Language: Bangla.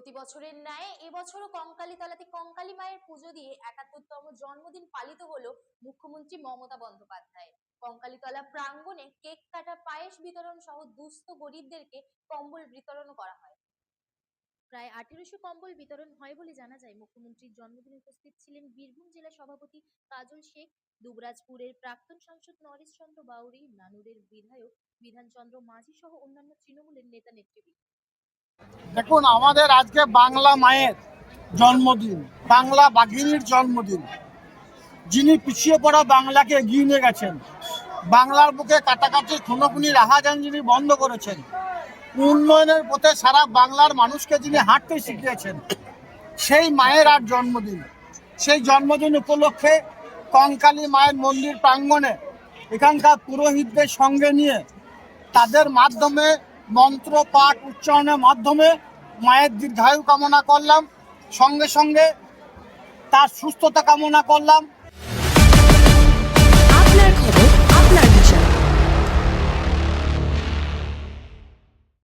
প্রতি বছরের ন্যায় এবছরও কঙ্কালী তলাতে কঙ্কালী মায়ের পুজো দিয়ে একাত্তরতম জন্মদিন পালিত হলো মুখ্যমন্ত্রী মমতা বন্দ্যোপাধ্যায়। কঙ্কালীতলা প্রাঙ্গণে কেক কাটা পায়েস বিতরণ সহ দুস্থ গরিবদেরকে কম্বল বিতরণ করা হয়। প্রায় আঠেরোশো কম্বল বিতরণ হয় বলে জানা যায়। মুখ্যমন্ত্রীর জন্মদিনে উপস্থিত ছিলেন বীরভূম জেলা সভাপতি কাজল শেখ, দুবরাজপুরের প্রাক্তন সাংসদ নরেশ চন্দ্র বাউরি নানুরের বিধায়ক বিধানচন্দ্র মাঝি সহ অন্যান্য তৃণমূলের নেতা নেতৃবৃন্দ দেখুন, আমাদের আজকে বাংলা মায়ের জন্মদিন, বাংলা বাঘিনীর জন্মদিন। যিনি পিছিয়ে পড়া বাংলাকে এগিয়ে নিয়ে গেছেন, বাংলার বুকে কাটাকাটি খুনোখুনি রাহাজান যিনি বন্ধ করেছেন, উন্নয়নের পথে সারা বাংলার মানুষকে যিনি হাঁটতে শিখিয়েছেন, সেই মায়ের আর জন্মদিন। সেই জন্মদিন উপলক্ষে কঙ্কালী মায়ের মন্দির প্রাঙ্গণে এখানকার পুরোহিতদের সঙ্গে নিয়ে তাদের মাধ্যমে মন্ত্র পাঠ উচ্চারণের মাধ্যমে মায়ের দীর্ঘায়ু কামনা করলাম। সঙ্গে সঙ্গে তার সুস্থতা কামনা করলাম।